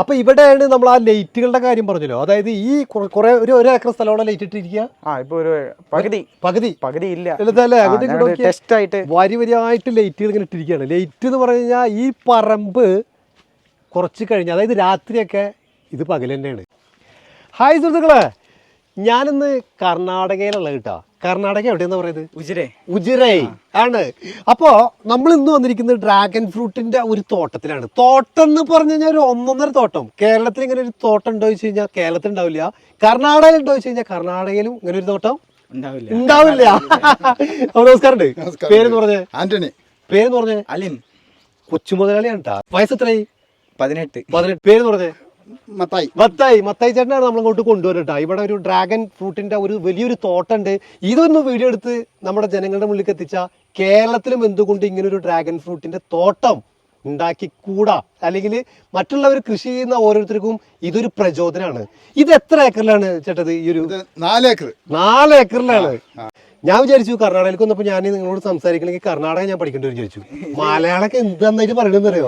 അപ്പൊ ഇവിടെയാണ് നമ്മൾ ആ ലൈറ്റുകളുടെ കാര്യം പറഞ്ഞല്ലോ. അതായത് ഈ കുറെ- ഒരു ഒരു ഏക്കർ സ്ഥലമാണ് ലൈറ്റ് ഇട്ടിരിക്കുക. ആ ഇപ്പോൾ ഒരു പകുതി. പകുതി. പകുതി ഇല്ല. ടെസ്റ്റ് ആയിട്ട് വരി വരിയായിട്ട് ലൈറ്റുകൾ ഇങ്ങനെ ഇട്ടിരിക്കുകയാണ്. ലൈറ്റ് എന്ന് പറഞ്ഞു കഴിഞ്ഞാൽ ഈ പറമ്പ് കുറച്ച് കഴിഞ്ഞ് അതായത് രാത്രിയൊക്കെ ഇത് പകൽ തന്നെയാണ് ഹായ് സുഹൃത്തുക്കളെ ഞാനിന്ന് കർണാടകയിലുള്ള കേട്ടോ. കർണാടക എവിടെയെന്ന് പറയുന്നത്? ഉജിരെ ഉജിരൈ ആണ്. അപ്പോ നമ്മൾ ഇന്ന് വന്നിരിക്കുന്നത് ഡ്രാഗൺ ഫ്രൂട്ടിന്റെ ഒരു തോട്ടത്തിലാണ്. തോട്ടം എന്ന് പറഞ്ഞു കഴിഞ്ഞാൽ ഒരു ഒന്നൊന്നര തോട്ടം. കേരളത്തിൽ ഇങ്ങനെ ഒരു തോട്ടം ഉണ്ടോ വെച്ച് കഴിഞ്ഞാൽ കേരളത്തിൽ ഉണ്ടാവില്ല. കർണാടകയിൽ ഉണ്ടോ വെച്ച് കഴിഞ്ഞാൽ കർണാടകയിലും ഇങ്ങനെ ഒരു തോട്ടം ഉണ്ടാവില്ല. നമസ്കാരം. പേരെന്ന് പറഞ്ഞേ? ആന്റണി. പേരെന്ന് പറഞ്ഞേ? അലിൻ. കൊച്ചു മുതലാളിയാണ് വയസ്സെത്രയായി വയസ്സ് എത്രയായി? പതിനെട്ട്. പതിനെട്ട്. പേരെന്ന് പറഞ്ഞേ? മത്തായി. മത്തായി മത്തായി ചേട്ടനാണ് നമ്മളങ്ങോട്ട് കൊണ്ടുവരട്ടോ ഇവിടെ ഒരു ഡ്രാഗൺ ഫ്രൂട്ടിന്റെ ഒരു വലിയൊരു തോട്ടുണ്ട്. ഇതൊന്ന് വീഡിയോ എടുത്ത് നമ്മുടെ ജനങ്ങളുടെ മുന്നിലേക്ക് എത്തിച്ച കേരളത്തിലും എന്തുകൊണ്ട് ഇങ്ങനെ ഒരു ഡ്രാഗൺ ഫ്രൂട്ടിന്റെ തോട്ടം ഉണ്ടാക്കി കൂടാ? അല്ലെങ്കിൽ മറ്റുള്ളവർ കൃഷി ചെയ്യുന്ന ഓരോരുത്തർക്കും ഇതൊരു പ്രചോദനമാണ് ഇത് എത്ര ഏക്കറിലാണ് ചേട്ടത് ഈ ഒരു ഇത് ഏക്കർ. നാല് ഏക്കറിലാണ്? ഞാൻ വിചാരിച്ചു കർണാടകയിലേക്ക് വന്നപ്പോ ഞാൻ നിങ്ങളോട് സംസാരിക്കണമെങ്കിൽ കർണാടക ഞാൻ പഠിക്കേണ്ടി വരും വിചാരിച്ചു. മലയാളൊക്കെ എന്താന്നായിട്ട് പറയണമെന്നറിയോ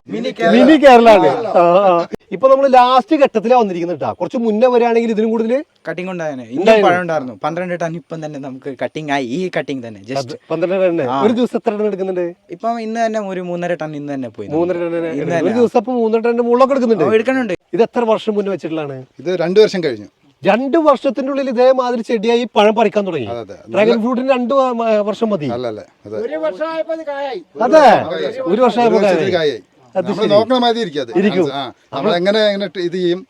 മിനി കേരളാണ്. ആ, ആ. ഇപ്പൊ നമ്മൾ ലാസ്റ്റ് ഘട്ടത്തിലാണ് വന്നിരിക്കുന്നത് കേട്ടോ കുറച്ച് മുന്നേ വരികയാണെങ്കിൽ ഇതിനും കൂടുതൽ കട്ടിംഗ് ഉണ്ടായിരുന്നു ഇന്നും പഴം ഉണ്ടായിരുന്നു പന്ത്രണ്ട് ടൺ ഇപ്പം തന്നെ നമുക്ക് കട്ടിംഗ് ആയി. ഈ കട്ടിംഗ് തന്നെ. ജസ്റ്റ് പന്ത്രണ്ട് ടൺ ഒരു ദിവസം എത്ര ടൺ എടുക്കുന്നുണ്ട്? ഇപ്പം ഇന്ന് തന്നെ ഒരു മൂന്നര ടൺ ഇന്ന് തന്നെ പോയി. മൂന്നര ടൺ ഒരു ദിവസം ഇപ്പൊ മൂന്നര ടൺ മുകളിലൊക്കെ എടുക്കുന്നുണ്ട്. ഓ, എടുക്കണുണ്ട് ഇത് എത്ര വർഷം മുന്നേ വെച്ചിട്ടുള്ളതാണ്? ഇത് രണ്ടു വർഷം കഴിഞ്ഞു. രണ്ട് വർഷത്തിന്റെ ഉള്ളിൽ ഇതേമാതിരി ചെടിയായി പഴം പറിക്കാൻ തുടങ്ങി. ഡ്രാഗൺ ഫ്രൂട്ടിന് രണ്ട് വർഷം മതി. അതെ. അതെ. ഒരു വർഷമായപ്പോ കായായി. ഇരിക്കും. ഇത് ചെയ്യും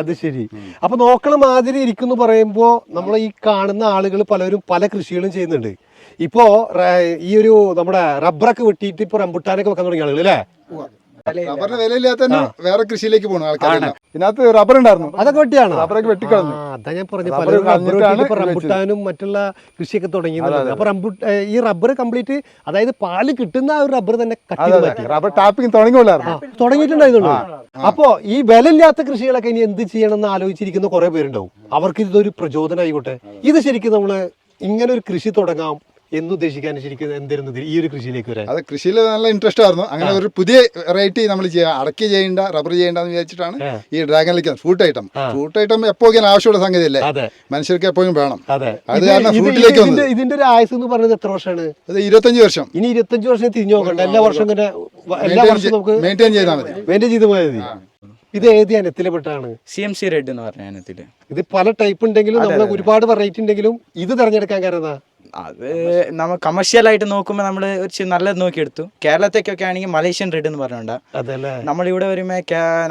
അത് ശരി. അപ്പൊ നോക്കണ മാതിരി ഇരിക്കുന്നു പറയുമ്പോ നമ്മൾ ഈ കാണുന്ന ആളുകൾ പലരും പല കൃഷികളും ചെയ്യുന്നുണ്ട്. ഇപ്പോ ഈ ഒരു നമ്മുടെ റബ്ബറൊക്കെ വെട്ടിയിട്ട് ഇപ്പൊ റംബുട്ടാനൊക്കെ വെക്കാൻ തുടങ്ങിയ ആളുകൾ അല്ലേ? റബ്ബറിന് വിലയില്ലാത്ത തന്നെ വേറെ കൃഷിയിലേക്ക് പോകണം ആൾക്കാരെല്ലാം. ഇതിനകത്ത് റബ്ബർ ഉണ്ടായിരുന്നു. അതൊക്കെ വെട്ടിയാണ്? റബ്ബറൊക്കെ വെട്ടിക്കളഞ്ഞു. അതാ ഞാൻ പറഞ്ഞു പലരും റംബുട്ടാനും മറ്റുള്ള കൃഷിയൊക്കെ തുടങ്ങി അപ്പൊ റംബു ഈ റബ്ബർ കംപ്ലീറ്റ് അതായത് പാൽ കിട്ടുന്ന ആ ഒരു റബ്ബർ തന്നെ റബ്ബർ ടാപ്പിംഗ് തുടങ്ങിയുള്ളായിരുന്നു തുടങ്ങിയിട്ടുണ്ടായിരുന്നു അപ്പോ ഈ വിലയില്ലാത്ത കൃഷികളൊക്കെ ഇനി എന്ത് ചെയ്യണമെന്ന് ആലോചിച്ചിരിക്കുന്ന കുറെ പേരുണ്ടാവും. അവർക്ക് ഇതൊരു പ്രചോദനം ആയിക്കോട്ടെ. ഇത് ശരിക്കും നമ്മൾ ഇങ്ങനെ ഒരു കൃഷി തുടങ്ങാം എന്നുദ്ദേശിക്കാൻ ശരിക്കും എന്തായിരുന്നു ഇത് ഈ ഒരു കൃഷിയിലേക്ക് വരാൻ? അത് കൃഷിയിൽ നല്ല ഇൻട്രസ്റ്റ് ആയിരുന്നു. അങ്ങനെ ഒരു പുതിയ വെറൈറ്റി നമ്മൾ ചെയ്യാം അടക്കി ചെയ്യേണ്ട റബ്ബർ ചെയ്യേണ്ടെന്ന് വിചാരിച്ചിട്ടാണ് ഈ ഡ്രാഗൺ ഡ്രാഗണിലേക്ക് ഫ്രൂട്ട് ഐറ്റം ഫ്രൂട്ട് ഐറ്റം എപ്പോഴും ആവശ്യമുള്ള സംഗതി അല്ലേ മനുഷ്യർക്ക് എപ്പോഴും വേണം. അതെ. കാരണം ഫ്രൂട്ടിലേക്ക് ഇതിന്റെ ഇതിന്റെ ഒരു ആയുസ് എന്ന് പറയുന്നത് എത്ര വർഷമാണ്? അത് ഇരുപത്തഞ്ച് വർഷം. ഇനി ഇരുപത്തഞ്ച് വർഷം തിരിഞ്ഞു നോക്കണ്ട. എല്ലാ വർഷം ഇങ്ങനെ എല്ലാ വർഷവും നമുക്ക് മെയിന്റെയിൻ ചെയ്താൽ മതി. മെയിന്റെയിൻ ചെയ്ത് പോയാൽ മതി. ഇത് ഏത് ഇനത്തിലെ പെട്ടാണ്? സി എം സി റെഡ് എന്ന് പറഞ്ഞ ഇനത്തിൽ. ഇത് പല ടൈപ്പ് ഉണ്ടെങ്കിലും നമ്മൾ ഒരുപാട് വെറൈറ്റി ഉണ്ടെങ്കിലും ഇത് തിരഞ്ഞെടുക്കാൻ കാരണം? അത് നമ്മൾ കമേഴ്ഷ്യൽ ആയിട്ട് നോക്കുമ്പോൾ നമ്മൾ ഒരു നല്ലത് നോക്കിയെടുത്തു. കേരളത്തേക്കൊക്കെ ആണെങ്കിൽ മലേഷ്യൻ റെഡ് എന്ന് പറഞ്ഞുണ്ട്. അതല്ലേ? നമ്മളിവിടെ വരുമ്പോൾ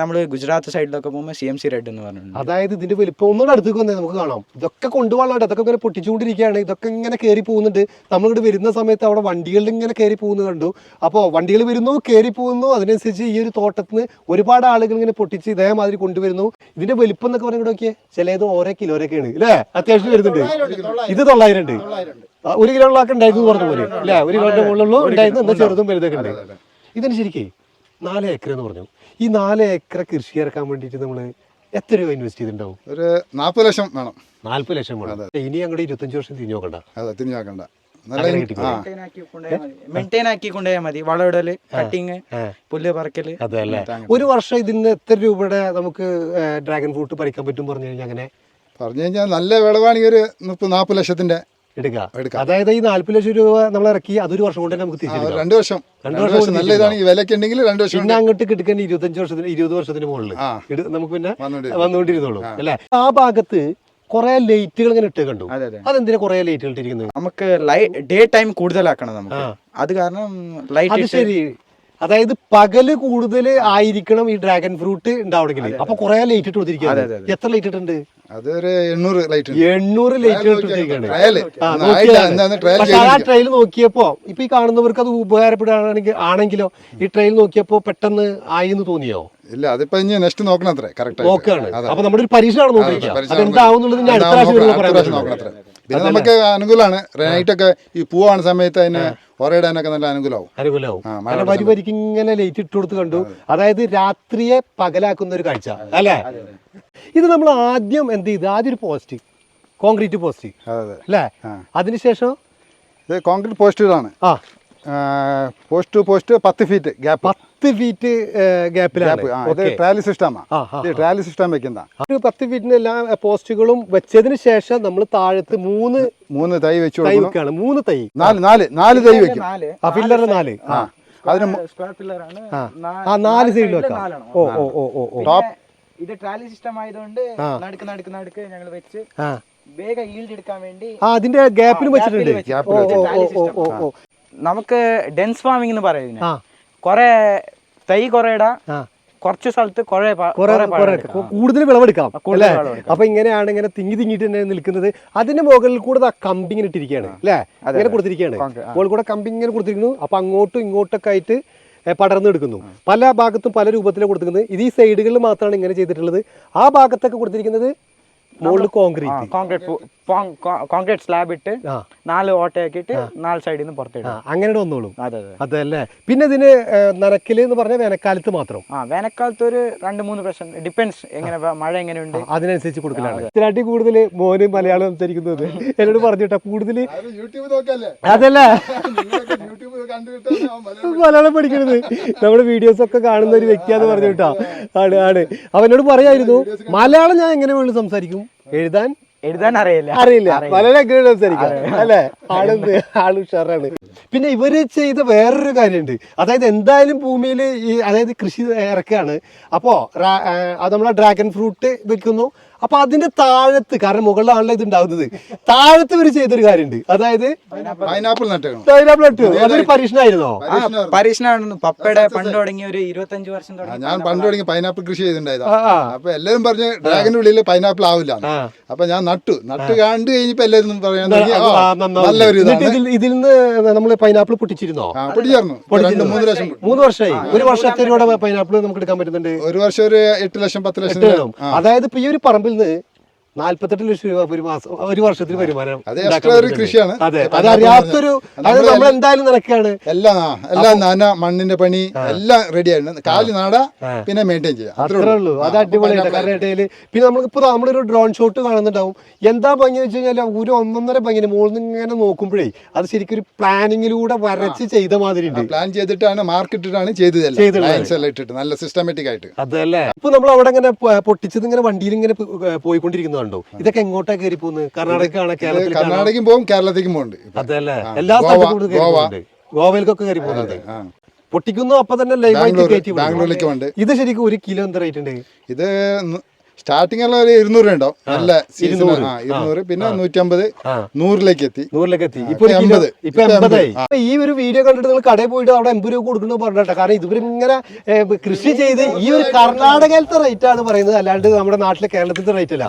നമ്മൾ ഗുജറാത്ത് സൈഡിലൊക്കെ പോകുമ്പോൾ സി എം സി റെഡ് എന്ന് പറഞ്ഞിട്ടുണ്ട് അതായത് ഇതിന്റെ വലിപ്പം ഒന്നുകൂടെ അടുത്തേക്ക് വന്നേ നമുക്ക് കാണാം. ഇതൊക്കെ കൊണ്ടുപോകാനുണ്ട് ഇതൊക്കെ ഇങ്ങനെ പൊട്ടിച്ചുകൊണ്ടിരിക്കുകയാണ്. ഇതൊക്കെ ഇങ്ങനെ കയറി പോകുന്നുണ്ട്. നമ്മളിവിടെ വരുന്ന സമയത്ത് അവിടെ വണ്ടികളിൽ ഇങ്ങനെ കയറി പോകുന്നത് കണ്ടു. അപ്പോൾ വണ്ടികൾ വരുന്നു കയറി പോകുന്നു. അതിനനുസരിച്ച് ഈ ഒരു തോട്ടത്തിൽ നിന്ന് ഒരുപാട് ആളുകൾ ഇങ്ങനെ പൊട്ടിച്ച് ഇതേമാതിരി കൊണ്ടുവരുന്നു. ഇതിന്റെ വലിപ്പം എന്നൊക്കെ നോക്കിയേ ചിലത് ഓരോ കിലോരൊക്കെയാണ്. അല്ലേ അത്യാവശ്യം വരുന്നുണ്ട്. ഇത് തൊള്ളായിരം ഉണ്ട്. ഒരു കിലോ ഉള്ള ഉണ്ടായിരുന്നു പറഞ്ഞ പോലെ. അല്ലേ? ഒരു കിലോന്റെ മുകളിലുള്ളൂ ഉണ്ടായിരുന്നു എന്നാൽ ചെറുതും വലുതൊക്കെ ഉണ്ട്. ഇതിന് ശരിക്കേ നാല് ഏക്കർ എന്ന് പറഞ്ഞു. ഈ നാല് ഏക്കർ കൃഷി ഇറക്കാൻ വേണ്ടിയിട്ട് നമ്മൾ എത്ര രൂപ ഇൻവെസ്റ്റ് ചെയ്തിട്ടുണ്ടാവും? ഒരു നാൽപ്പത് ലക്ഷം വേണം. നാല്പത് ലക്ഷം വേണം. ഇനി അങ്ങോട്ട് ഇരുപത്തഞ്ച് വർഷം തിരിഞ്ഞു നോക്കണ്ട. അതെ തിരിഞ്ഞു നോക്കണ്ട. നല്ല അങ്ങനെ ഇൻ- കിട്ടിക്കോളും. ആക്കി കൊണ്ടുപോയാൽ മതി. വളമിടൽ കട്ടിങ് ആ. പുല്ല് പറക്കൽ. അതെ അല്ലേ? അങ്ങനത്തെ അങ്ങനെ. ഒരു വർഷം ഇതിന് എത്ര രൂപയുടെ നമുക്ക് ഡ്രാഗൺ ഫ്രൂട്ട് പറിക്കാൻ പറ്റും പറഞ്ഞു കഴിഞ്ഞാൽ അങ്ങനെ? പറഞ്ഞു കഴിഞ്ഞാൽ നല്ല വിളവാണെങ്കിൽ ഒരു മുപ്പത് നാൽപ്പത് ലക്ഷത്തിന്റെ എടുക്കാം. എടുക്കാം. അതായത് ഈ നാല്പത് ലക്ഷം രൂപ നമ്മൾ ഇറക്കി അതൊരു വർഷം കൊണ്ട് നമുക്ക് രണ്ട് വർഷം. രണ്ട് വർഷം നല്ല ഇതാണ്. ഈ വിലക്ക് ഉണ്ടെങ്കിൽ രണ്ട് വർഷം പിന്നെ അങ്ങോട്ട് കിടക്കാൻ ഇരുപത്തഞ്ച് വർഷത്തിന് ഇരുപത് വർഷത്തിന് മുകളിൽ. ആ. നമുക്ക് പിന്നെ വന്നുകൊണ്ടിരുന്നുള്ളൂ വന്നുകൊണ്ടിരുന്നോളൂ അല്ലേ? ആ ഭാഗത്ത് കുറെ ലൈറ്റുകൾ ഇങ്ങനെ ഇട്ട് കണ്ടു. അതെ അതെ. അതെന്തിനാ കുറെ ലൈറ്റുകൾ ഇട്ടിരിക്കുന്നത്? നമുക്ക് ഡേ ടൈം കൂടുതലാക്കണം നമുക്ക്. അത് കാരണം ലൈറ്റ് ശരി. അതായത് പകൽ കൂടുതൽ ആയിരിക്കണം ഈ ഡ്രാഗൺ ഫ്രൂട്ട് ഉണ്ടാവണമെങ്കിൽ. അപ്പൊ കുറെ ലൈറ്റ് ഇട്ട് കൊടുത്തിരിക്കുകയാണ്. എത്ര ലൈറ്റ് ഇട്ടുണ്ട് അതൊരു എണ്ണൂറ് ലൈറ്റ് എണ്ണൂറ് ലൈറ്റ് ഇട്ടിരിക്കുകയാണ് ട്രയൽ പക്ഷെ ആ ട്രെയിൽ നോക്കിയപ്പോ ഇപ്പൊ ഈ കാണുന്നവർക്ക് അത് ഉപകാരപ്പെടുകയാണെങ്കിൽ ആണെങ്കിലോ ഈ ട്രെയിൽ നോക്കിയപ്പോ പെട്ടെന്ന് ആയി എന്ന് തോന്നിയോ? ഇല്ല അതിപ്പോ ഇനി നെക്സ്റ്റ് നോക്കണം. അത്രേ കറക്റ്റ് നോക്കുകയാണ് അപ്പൊ നമ്മുടെ ഒരു പരീക്ഷയാണ് നോക്കിയിരിക്കുക അതെന്താവുന്നുള്ളത് അടുത്ത പ്രാവശ്യം വരുമ്പോൾ പറയാൻ പറ്റും. നോക്കണം അത്രേ പിന്നെ നമുക്ക് അനുകൂലമാണ്. ഒക്കെ ഈ പൂവാണ് സമയത്ത് അതിന് ഒരയിടാനൊക്കെ നല്ല അനുകൂലമാവും. അനുകൂലമാവും. വരി വരിക്ക് ഇങ്ങനെ ലൈറ്റ് ഇട്ട് കൊടുത്ത് കണ്ടു. അതായത് രാത്രിയെ പകലാക്കുന്ന ഒരു കാഴ്ച. അല്ലേ? ഇത് നമ്മൾ ആദ്യം എന്ത് ചെയ്ത്? ആദ്യം ഒരു പോസ്റ്റ്. Concrete post. അല്ലേ. അതിനുശേഷം? ഇത് കോൺക്രീറ്റ് പോസ്റ്റുകളാണ്. ആ. പോസ്റ്റ് ടു പോസ്റ്റ് പത്ത് ഫീറ്റ് ഗ്യാപ്പ് പത്ത് ഫീറ്റ് ഗ്യാപ്പിലാണ് ഇത് ട്രാലി സിസ്റ്റമാണ് ഇത് ട്രാലി സിസ്റ്റം വെക്കുന്ന ഒരു പത്ത് ഫീറ്റിന് എല്ലാ പോസ്റ്റുകളും വെച്ചതിന് ശേഷം നമ്മൾ താഴത്ത് മൂന്ന് മൂന്ന് തൈ വെച്ചു കൊടുക്കണം മൂന്ന് തൈ. നാല് നാല് നാല് തൈ വെക്കും. നാല്. ആ ഫില്ലറിന് നാല്. ആ. അതിന് സ്ക്വയർ പില്ലറാണ് ആ. നാല് സൈഡിൽ വെക്കാം. ഓ ഓ ഓ ഓ ഓ. ടോപ്പ് ഇത് ട്രാലി സിസ്റ്റം ആയതുകൊണ്ട് നടുക്ക് നടുക്ക് നടുക്ക് ഞങ്ങൾ വെച്ച് ആ. വേഗം ഈൽഡ് എടുക്കാൻ വേണ്ടി ആ അതിന്റെ ഗ്യാപ്പിന് വെച്ചിട്ടുണ്ട്. നമുക്ക് ഡെൻസ് ഫാമിംഗ് എന്ന് പറയുന്നത് കുറെ തൈ കുറെ ഇടാ കുറച്ച് സ്ഥലത്ത്. കൂടുതൽ വിളവെടുക്കാം. അല്ലേ? അപ്പൊ ഇങ്ങനെയാണ് ഇങ്ങനെ തിങ്ങി തിങ്ങിട്ട് തന്നെ നിൽക്കുന്നത്. അതിന്റെ മുകളിൽ കൂടെ കമ്പി ഇങ്ങനെ ഇട്ടിരിക്കുകയാണ്. അല്ലേ? അങ്ങനെ കൊടുത്തിരിക്കുകയാണ്. മുകളിൽ കൂടെ കമ്പി ഇങ്ങനെ കൊടുത്തിരിക്കുന്നു. അപ്പൊ അങ്ങോട്ടും ഇങ്ങോട്ടൊക്കെ ആയിട്ട് പടർന്നെടുക്കുന്നു പല ഭാഗത്തും പല രൂപത്തിലാണ് കൊടുത്തിരിക്കുന്നത്. ഇത് ഈ സൈഡുകളിൽ മാത്രമാണ് ഇങ്ങനെ ചെയ്തിട്ടുള്ളത്. ആ ഭാഗത്തൊക്കെ കൊടുത്തിരിക്കുന്നത് മുകളിൽ കോൺക്രീറ്റ് കോൺക്രീറ്റ് കോൺക്രീറ്റ് സ്ലാബ് ഇട്ട് നാല് ഓട്ടയാക്കിയിട്ട് നാല് സൈഡിൽ നിന്ന് പുറത്തിടും അങ്ങനെ വന്നോളൂ. അതെ അതെ. പിന്നെ ഇതിന് നനക്കൽ എന്ന് പറഞ്ഞാൽ വേനൽക്കാലത്ത് മാത്രം. ആ വേനൽക്കാലത്ത് ഒരു രണ്ട് മൂന്ന് പ്രശ്നം. ഡിപ്പെൻസ് എങ്ങനെ മഴ എങ്ങനെയുണ്ട്. അതിനനുസരിച്ച് കൊടുക്കലാണ്. ഇതിനാട്ടി കൂടുതൽ മോന് മലയാളം സംസാരിക്കുന്നത്. എന്നോട് പറഞ്ഞിട്ടാ കൂടുതൽ അതല്ലേ? മലയാളം പഠിക്കണത്. നമ്മുടെ വീഡിയോസ് ഒക്കെ കാണുന്ന ഒരു വ്യക്തിയാന്ന് പറഞ്ഞു കേട്ടോ. ആണ് ആണ്. അവനോട് പറയായിരുന്നു മലയാളം ഞാൻ എങ്ങനെ വേണ്ടി സംസാരിക്കും. എഴുതാൻ എഴുതാൻ അറിയില്ല. അറിയില്ല. വളരെ സംസാരിക്കാം അല്ലേ? ആളെന്ത് ആൾ ഉഷാറാണ്. പിന്നെ ഇവർ ചെയ്ത വേറൊരു കാര്യമുണ്ട്. അതായത് എന്തായാലും ഭൂമിയിൽ ഈ അതായത് കൃഷി ഇറക്കുകയാണ്. അപ്പോ അത് നമ്മളെ ഡ്രാഗൺ ഫ്രൂട്ട് വെക്കുന്നു. അപ്പൊ അതിന്റെ താഴത്ത് കാരണം മുകളിലാണല്ലോ ഇത് ഉണ്ടാവുന്നത്. താഴത്ത് ഇവർ ചെയ്തൊരു കാര്യമുണ്ട്. അതായത് പൈനാപ്പിൾ നട്ടു. പൈനാപ്പിൾ ഇട്ടു അതൊരു പരീക്ഷണമായിരുന്നോ പരീക്ഷണമാണ് പപ്പയുടെ പണ്ട് തുടങ്ങി ഒരു ഇരുപത്തഞ്ച് വർഷം തുടങ്ങി ഞാൻ പണ്ട് തുടങ്ങി പൈനാപ്പിൾ കൃഷി ചെയ്തിട്ടുണ്ടായിരുന്നു. അപ്പൊ എല്ലാവരും പറഞ്ഞ് ഡ്രാഗന്റെ ഉള്ളിൽ പൈനാപ്പിൾ ആവില്ല. അപ്പൊ ഞാൻ നട്ടു. നട്ട് കണ്ടു കഴിഞ്ഞപ്പോ എല്ലാവരും പറയാൻ എന്നിട്ട് ഇതാണ്. ഇതിൽ നിന്ന് നമ്മൾ പൈനാപ്പിൾ പൊട്ടിച്ചിരുന്നോ? രണ്ട് മൂന്ന് ലക്ഷം മൂന്ന് വർഷമായി. ഒരു വർഷത്തെ പൈനാപ്പിൾ നമുക്ക് എടുക്കാൻ പറ്റുന്നുണ്ട്? ഒരു വർഷം ഒരു എട്ട് ലക്ഷം പത്ത് ലക്ഷം. അതായത് ഇപ്പൊ ഈ ഒരു പറമ്പിൽ നിന്ന് നാല്പത്തെട്ട് ലക്ഷം രൂപ ഒരു മാസം ഒരു വർഷത്തിൽ വരുമാനം അത് കൃഷിയാണ്. അതെ അത് അറിയാത്തൊരു നമ്മൾ നമ്മൾ എന്തായാലും നടക്കുകയാണ്. എല്ലാം എല്ലാം നാന മണ്ണിന്റെ പണി എല്ലാം റെഡി ആയിട്ടുണ്ട് കാൽ നാട പിന്നെ മെയിന്റെയിൻ ചെയ്യാം. അത്രേ ഉള്ളൂ. അത് അടിപൊളിയാണ് കാരണം പിന്നെ നമ്മളിപ്പോ നമ്മളൊരു ഡ്രോൺ ഷോട്ട് കാണുന്നുണ്ടാവും. എന്താ ഭംഗി വെച്ച് കഴിഞ്ഞാൽ ഒരു ഒന്നൊന്നര ഭംഗി മുകളിൽ നിന്ന് ഇങ്ങനെ നോക്കുമ്പോഴേ അത് ശരിക്കും ഒരു പ്ലാനിങ്ങിലൂടെ വരച്ച് ചെയ്ത മാതിരി ഉണ്ട്. പ്ലാൻ ചെയ്തിട്ടാണ് മാർക്കിട്ടിട്ടാണ് ചെയ്തത് നല്ല സിസ്റ്റമാറ്റിക് ആയിട്ട്. അതല്ലേ? ഇപ്പൊ നമ്മൾ അവിടെ ഇങ്ങനെ പൊട്ടിച്ചത് ഇങ്ങനെ വണ്ടിയിൽ ഇങ്ങനെ പോയിക്കൊണ്ടിരിക്കുന്നുണ്ടോ ഇതൊക്കെ എങ്ങോട്ടാ കയറി പോകുന്നത് കർണാടകക്കാണ് കേരളത്തിൽ കർണാടകയും പോകും കേരളത്തിലേക്കും പോകുന്നുണ്ട് അതല്ലേ. എല്ലാ സ്ഥലത്തും കയറി ഗോവയിലേക്കൊക്കെ കയറി പോകുന്നുണ്ട് പൊട്ടിക്കുന്നു അപ്പൊ തന്നെ ലൈവായിട്ട് കയറ്റി. ബാംഗ്ലൂരിലേക്ക് ഉണ്ട് ഇത് ശരിക്കും ഒരു കിലോ എന്താ റേറ്റ് ഉണ്ട്? ഇത് സ്റ്റാർട്ടിംഗ് എല്ലാം ഒരു ഇരുന്നൂറ് ഉണ്ടാവും. നല്ല ഇരുന്നൂറ്. പിന്നെ നൂറ്റമ്പത്. നൂറിലേക്ക് എത്തി. നൂറിലേക്ക് എത്തി. ഇപ്പൊ എൺപത്. ഇപ്പൊ എൺപതായി. ഈ ഒരു വീഡിയോ കണ്ടിട്ട് നിങ്ങൾ കടയിൽ പോയിട്ട് അവിടെ എൺപത് രൂപ കൊടുക്കണം പറഞ്ഞിട്ട്. കാരണം ഇതുവരെ ഇങ്ങനെ കൃഷി ചെയ്ത് ഈ ഒരു കർണാടകയിലത്തെ റേറ്റ് ആണ് പറയുന്നത്. അല്ലാണ്ട് നമ്മുടെ നാട്ടിലെ കേരളത്തിലത്തെ റേറ്റ് അല്ല.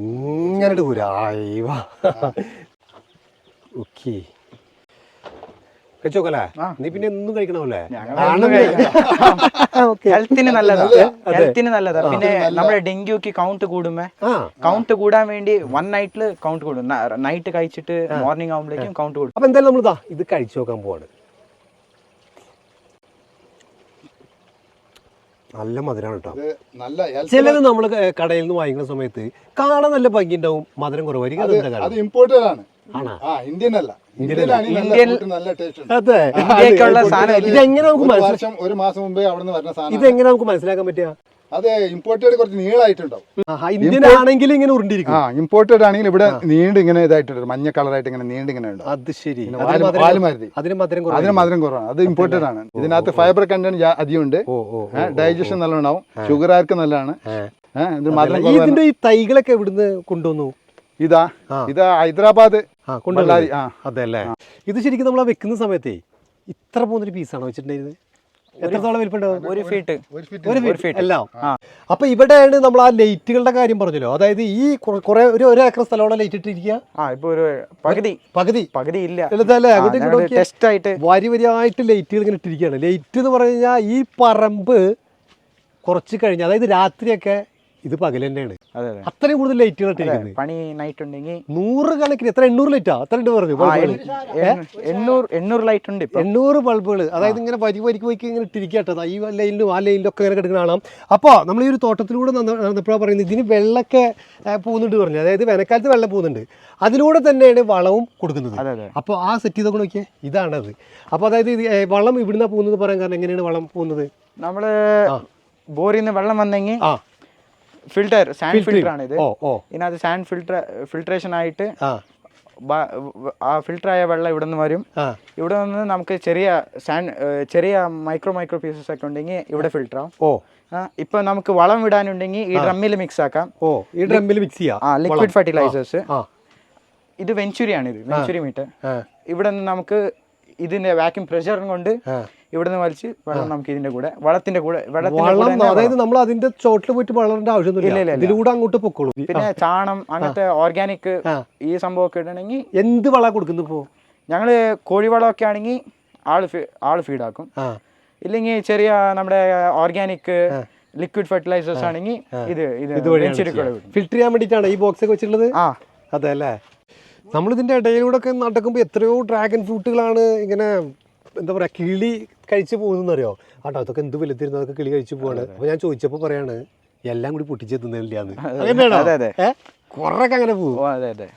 ഇങ്ങനെ ദൂരായിവാ ഓക്കെ കഴിച്ചോക്കല്ലേ? നീ പിന്നെ എന്നും കഴിക്കണമല്ലേ? ഓക്കെ. ഹെൽത്തിന് നല്ലതാ. ഹെൽത്തിന് നല്ലതാ. പിന്നെ നമ്മുടെ ഡെങ്കുക്ക് കൗണ്ട് കൂടുമ്പോ കൗണ്ട് കൂടാൻ വേണ്ടി വൺ നൈറ്റിൽ കൗണ്ട് കൂടും. നൈറ്റ് കഴിച്ചിട്ട് മോർണിംഗ് ആകുമ്പോഴേക്കും കൗണ്ട് കൂടും. അപ്പൊ എന്തായാലും നമ്മൾ ഇത് കഴിച്ചു നോക്കാൻ പോവാണ്. നല്ല മധുരമാണ് കേട്ടോ നല്ല ചിലത് നമ്മൾ കടയിൽ നിന്ന് വാങ്ങിക്കുന്ന സമയത്ത് കാണാൻ നല്ല ഭംഗി ഉണ്ടാവും മധുരം കുറവായിരിക്കും അത് ഇമ്പോർട്ടഡ് ആണ്. ഇന്ത്യൻ അല്ല. ഇതെങ്ങനെ നമുക്ക് ഒരു മനസ്സിലാക്കാം ഒരു മാസം മുമ്പേ അവിടെ നിന്ന് വരുന്ന സാധനം ഇതെങ്ങനെ നമുക്ക് മനസ്സിലാക്കാൻ പറ്റുക? അത് ഇമ്പോർട്ടഡ് കുറച്ച് നീളായിട്ടുണ്ടാവും. ആഹാ, ഇന്ത്യൻ ആണെങ്കിൽ ഇങ്ങനെ ഉരുണ്ടിരിക്കും. ആ ഇമ്പോർട്ടഡ് ആണെങ്കിൽ ഇവിടെ നീണ്ട് ഇങ്ങനെ ഇതായിട്ടുണ്ട് മഞ്ഞ കളറായിട്ട് ഇങ്ങനെ നീണ്ട് ഇങ്ങനെ ഉണ്ട് അത് ശരി. അതിന് മധുരം- അതിന് മധുരം കുറവാണ്. അത് ഇമ്പോർട്ടഡ് ആണ്. ഇതിനകത്ത് ഫൈബർ കണ്ടന്റ് അധികം ഉണ്ട്. ഡൈജഷൻ നല്ല ഉണ്ടാവും ഷുഗർ ആർക്ക് നല്ലതാണ് ഇതിന്റെ ഈ തൈകളൊക്കെ എവിടുന്ന് കൊണ്ടുവന്നു? ഇതാ ഇതാ ഹൈദരാബാദ് കൊണ്ടുവന്നു അതെ അല്ലേ ഇത് ശരിക്കും നമ്മൾ വെക്കുന്ന സമയത്തേ ഇത്ര പോകുന്നൊരു പീസാണോ വെച്ചിട്ടുണ്ടായിരുന്നത്? എത്രത്തോളം വലിപ്പുണ്ടാവും ഒരു ഫീറ്റ് ഒരു ഫിറ്റ് ഒരു ഒരു ഫീറ്റ് feet. എല്ലാം. അപ്പൊ ഇവിടെയാണ് നമ്മൾ ആ ലൈറ്റുകളുടെ കാര്യം പറഞ്ഞല്ലോ. അതായത് ഈ കുറെ- കുറെ ഒരു ഒരു ഏക്കർ സ്ഥലമാണ് ലൈറ്റ് ഇട്ടിരിക്കുക. ആ ഇപ്പൊ ഒരു പകുതി. പകുതി. പകുതി ഇല്ല. വലുതല്ലേ? അങ്ങോട്ടും ഇങ്ങോട്ടും നോക്കിയേ. ടെസ്റ്റ് ആയിട്ട് വരി വരിയായിട്ട് ലൈറ്റുകൾ ഇങ്ങനെ ഇട്ടിരിക്കുകയാണ്. ലൈറ്റ് എന്ന് പറഞ്ഞു കഴിഞ്ഞാൽ ഈ പറമ്പ് കുറച്ച് കഴിഞ്ഞ് അതായത് രാത്രിയൊക്കെ ഇത് പകൽ തന്നെയാണ് അതെ അതെ. അത്രയും കൂടുതൽ ലൈറ്റുകൾ ഇട്ടിരിക്കുന്നത്. പണി നൈറ്റ് ഉണ്ടെങ്കിൽ നൂറ് കണക്കിന് എത്ര എണ്ണൂറ് ലൈറ്റാ അത്ര ഉണ്ട് പറഞ്ഞു എണ്ണൂറ് എണ്ണൂറ് ലൈറ്റ് ഉണ്ട് എണ്ണൂറ് ബൾബുകൾ അതായത് ഇങ്ങനെ വരി വരിക്ക് വരിക്ക് ഇങ്ങനെ ഇട്ടിരിക്കട്ടോ ഈ ലൈനിലും ആ ലൈനിലും ഒക്കെ ഇങ്ങനെ കിടക്കുന്ന കാണാം. അപ്പോൾ നമ്മൾ ഈ ഒരു തോട്ടത്തിലൂടെ നടന്നപ്പോഴാണ് പറയുന്നത് ഇതിന് വെള്ളമൊക്കെ പോകുന്നുണ്ട് പറഞ്ഞു അതായത് വേനൽക്കാലത്ത് വെള്ളം പോകുന്നുണ്ട് അതിലൂടെ തന്നെയാണ് വളവും കൊടുക്കുന്നത്. അപ്പോൾ ആ സെറ്റ് ചെയ്തൊക്കെ നോക്കിയേ ഇതാണത്. അപ്പോൾ അതായത് വളം ഇവിടുന്ന് പോകുന്നത് പറയാൻ കാരണം എങ്ങനെയാണ് വളം പോകുന്നത് നമ്മൾ ബോറിന്ന് നിന്ന് വെള്ളം വന്നെങ്കിൽ ഫിൽറ്റർ സാൻഡ് ഫിൽറ്റർ ആണ് ഇത് ഇതിനകത്ത് സാൻഡ് ഫിൽറ്റർ ഫിൽട്രേഷൻ ആയിട്ട് ആ. ഫിൽട്ടർ ആയ വെള്ളം ഇവിടെ നിന്ന് വരും ഇവിടെ നിന്ന് നമുക്ക് ചെറിയ സാൻഡ് ചെറിയ മൈക്രോ മൈക്രോ പീസസ് ഒക്കെ ഉണ്ടെങ്കിൽ ഇവിടെ ഫിൽട്ടർ ആവും. ഓ. ഇപ്പൊ നമുക്ക് വളം വിടാനുണ്ടെങ്കിൽ ഈ ഡ്രമ്മിൽ മിക്സ് ആക്കാം. ഓ ഈ ഡ്രമ്മിൽ മിക്സ് ചെയ്യാം. ആ ലിക്വിഡ് ഫെർട്ടിലൈസേഴ്സ് ഇത് വെഞ്ചുരി ആണ് ഇത് വെഞ്ചുരി മീറ്റർ ഇവിടെ നിന്ന് നമുക്ക് ഇതിന്റെ വാക്യൂം പ്രഷറും കൊണ്ട് ആ. ഇവിടെ വലിച്ച് വെള്ളം നമുക്ക് ഇതിന്റെ കൂടെ വളത്തിന്റെ കൂടെ വെള്ളത്തിന്റെ അതായത് നമ്മൾ അതിന്റെ ചോട്ടിൽ പോയിട്ട് വളരേണ്ട ആവശ്യമൊന്നും ആവശ്യമൊന്നുമില്ല. ഇതിലൂടെ അങ്ങോട്ട് പൊക്കോളൂ. പിന്നെ ചാണം അങ്ങനത്തെ ഓർഗാനിക് ഈ സംഭവം ഒക്കെ ഇടണമെങ്കിൽ എന്ത് വളം കൊടുക്കുന്നു ഇപ്പോ? ഞങ്ങൾ കോഴിവളമൊക്കെ ആണെങ്കിൽ ആൾ ആൾ ഫീഡാക്കും ഇല്ലെങ്കിൽ ചെറിയ നമ്മുടെ ഓർഗാനിക് ലിക്വിഡ് ഫെർട്ടിലൈസേഴ്സ് ആണെങ്കിൽ ഇത് ഇത് ഫിൽറ്റർ ചെയ്യാൻ വേണ്ടിയിട്ടാണ് ഈ ബോക്സ് ഒക്കെ വെച്ചിട്ടുള്ളത്? ആ. അതെ അല്ലേ? നമ്മളിതിന്റെ ഇടയിലൂടെ ഒക്കെ നടക്കുമ്പോൾ എത്രയോ ഡ്രാഗൺ ഫ്രൂട്ടുകളാണ് ഇങ്ങനെ എന്താ പറയുക കിളി കഴിച്ചു പോകുന്നറിയോ? ആട്ടോ അതൊക്കെ എന്ത് വലുതിരുന്നു അതൊക്കെ കിളി കഴിച്ചു പോവാണ്. അപ്പോൾ ഞാൻ ചോദിച്ചപ്പോൾ പറയാണ് എല്ലാം കൂടി പൊട്ടിച്ചെത്തുന്നില്ലാന്ന് അങ്ങനെയാണോ? കുറേയൊക്കെ അങ്ങനെ പോകും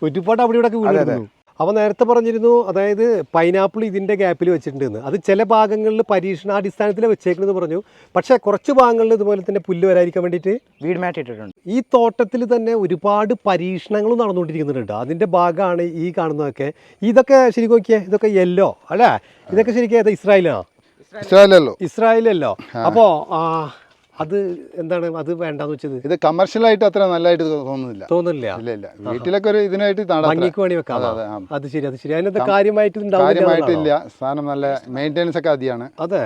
ഒരുപാട് അവിടെ ഇവിടെ വീണിരുന്നു. അപ്പോൾ നേരത്തെ പറഞ്ഞിരുന്നു അതായത് പൈനാപ്പിൾ ഇതിന്റെ ഗ്യാപ്പിൽ വെച്ചിട്ടുണ്ടെന്ന്. അത് ചില ഭാഗങ്ങളിൽ പരീക്ഷണാടിസ്ഥാനത്തിൽ വെച്ചേക്കണമെന്ന് പറഞ്ഞു. പക്ഷേ കുറച്ച് ഭാഗങ്ങളിൽ ഇതുപോലെ തന്നെ പുല്ല് വരാതിരിക്കാൻ വേണ്ടിയിട്ട് വീട് മാറ്റിയിട്ടിട്ടുണ്ട്. ഈ തോട്ടത്തിൽ തന്നെ ഒരുപാട് പരീക്ഷണങ്ങൾ നടന്നുകൊണ്ടിരിക്കുന്നുണ്ട്. അതിന്റെ ഭാഗമാണ് ഈ കാണുന്നതൊക്കെ. ഇതൊക്കെ ശരിക്കും നോക്കിയേ ഇതൊക്കെ യെല്ലോ അല്ലേ? ഇതൊക്കെ ശരിക്കും ഇസ്രായേലാണോ ഇസ്രായേലല്ലോ. ഇസ്രായേലല്ലോ. അപ്പോൾ അത് എന്താണ് അത് വേണ്ടെന്ന് വെച്ചത്? ഇത് കമർഷ്യലായിട്ട് അത്ര നല്ലതായിട്ട് തോന്നുന്നില്ല. തോന്നുന്നില്ല. ഇല്ല ഇല്ല. വീട്ടിലൊക്കെ ഒരു ഇതിനായിട്ട്. ഭംഗിക്ക് വേണ്ടി വെക്കാം. അതെ, ശരി അത് ശരി. അതിനകത്ത് കാര്യമായിട്ട് കാര്യമായിട്ടില്ല. സാധനം നല്ല മെയിന്റെനൻസ് ഒക്കെ അധികമാണ്. അതെ.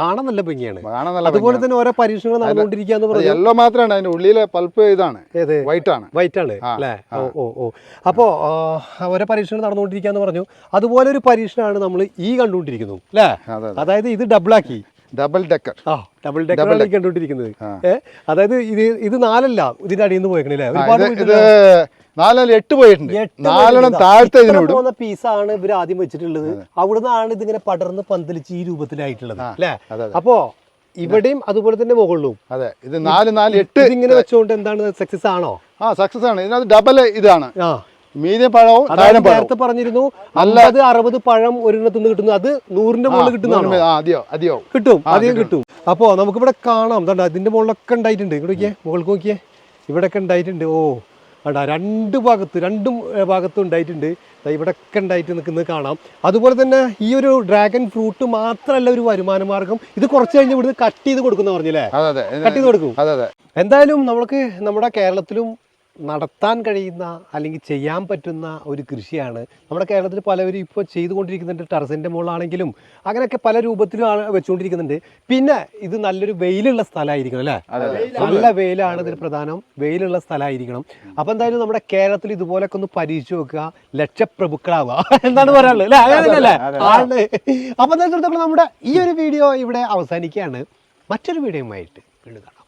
കാണാൻ നല്ല ഭംഗിയാണ്. കാണാൻ നല്ല അതുപോലെ തന്നെ ഓരോ പരീക്ഷണങ്ങൾ നടന്നുകൊണ്ടിരിക്കുകയെന്ന് പറഞ്ഞു യെല്ലോ മാത്രമാണ് അതിന്റെ ഉള്ളിലെ പൾപ്പ് ഇതാണ്. ഏത്? വൈറ്റ് ആണ്. വൈറ്റ് ആണ്. അല്ലേ? ഓ ഓ ഓ. അപ്പോൾ ഓരോ പരീക്ഷണം നടന്നുകൊണ്ടിരിക്കുകയെന്ന് പറഞ്ഞു. അതുപോലെ ഒരു പരീക്ഷണമാണ് നമ്മൾ ഈ കണ്ടുകൊണ്ടിരിക്കുന്നു. അല്ലേ? അതെ അതെ. അതായത് ഇത് ഡബിളാക്കി ഡബിൾ ഡെക്കർ ആ ഡബിൾ ഡെക്കർ കണ്ടുകൊണ്ടിരിക്കുന്നത് അതായത് ഇത് ഇത് നാലല്ല ഇതിന്റെ അടിയിൽ നിന്ന് പോയേക്കണില്ലേ ഒരുപാട് നാലല്ല എട്ട് പോയിട്ടുണ്ട്. നാലെണ്ണം താഴത്തെ പോകുന്ന പീസാണ് ഇവർ ആദ്യം വെച്ചിട്ടുള്ളത്. അവിടുന്നാണ് ഇതിങ്ങനെ പടർന്ന് പന്തലിച്ച് ഈ രൂപത്തിലായിട്ടുള്ളത് അല്ലേ. അപ്പോ ഇവിടെയും അതുപോലെ തന്നെ മുകളിലും. അതെ ഇത് നാല് നാല് എട്ട് ഇങ്ങനെ വെച്ചുകൊണ്ട് എന്താണ് സക്സസ് ആണോ? ആ സക്സസ് ആണ്. ഇതിനകത്ത് ഡബിൾ ഇതാണ്. മീഡിയം പഴവും നേരത്തെ പറഞ്ഞിരുന്നു അല്ലാത് അറുപത് പഴം ഒരിടത്തുനിന്ന് കിട്ടുന്നു. അത് നൂറിന്റെ മുകളിൽ കിട്ടുന്നതാണ്? കിട്ടും അധികം കിട്ടും. അപ്പോ നമുക്കിവിടെ കാണാം. കണ്ട അതിന്റെ മുകളിലൊക്കെ ഉണ്ടായിട്ടുണ്ട്. ഇവിടെ നോക്കിയേ മുകൾക്ക് നോക്കിയേ. ഇവിടെയൊക്കെ ഉണ്ടായിട്ടുണ്ട്. ഓ കണ്ടാ രണ്ട് ഭാഗത്ത് രണ്ടും ഭാഗത്തും ഉണ്ടായിട്ടുണ്ട്. ഇവിടെയൊക്കെ ഉണ്ടായിട്ട് നിൽക്കുന്നത് കാണാം. അതുപോലെ തന്നെ ഈ ഒരു ഡ്രാഗൺ ഫ്രൂട്ട് മാത്രമല്ല ഒരു വരുമാന മാർഗം. ഇത് കുറച്ച് കഴിഞ്ഞ് ഇവിടുന്ന് കട്ട് ചെയ്ത് കൊടുക്കുന്ന പറഞ്ഞില്ലേ? കട്ട് ചെയ്ത് കൊടുക്കും. എന്തായാലും നമുക്ക് നമ്മുടെ കേരളത്തിലും നടത്താൻ കഴിയുന്ന അല്ലെങ്കിൽ ചെയ്യാൻ പറ്റുന്ന ഒരു കൃഷിയാണ്. നമ്മുടെ കേരളത്തിൽ പലവരും ഇപ്പോൾ ചെയ്തുകൊണ്ടിരിക്കുന്നുണ്ട്. ടെറസിന്റെ മുകളിലാണെങ്കിലും അങ്ങനെയൊക്കെ പല രൂപത്തിലും ആണ് വെച്ചുകൊണ്ടിരിക്കുന്നുണ്ട്. പിന്നെ ഇത് നല്ലൊരു വെയിലുള്ള സ്ഥലമായിരിക്കണം അല്ലേ? നല്ല വെയിലാണ് ഇതിന് പ്രധാനം. വെയിലുള്ള സ്ഥലമായിരിക്കണം. അപ്പം എന്തായാലും നമ്മുടെ കേരളത്തിൽ ഇതുപോലൊക്കെ ഒന്ന് പരീക്ഷിച്ച് നോക്കുക. ലക്ഷപ്രഭുക്കളാവുക. എന്താണ് പറയാനുള്ളത്. അല്ലേ? ആണ്. അപ്പോൾ എന്താ നമ്മുടെ ഈ ഒരു വീഡിയോ ഇവിടെ അവസാനിക്കുകയാണ്. മറ്റൊരു വീഡിയോയുമായിട്ട് വീണ്ടും കാണാം.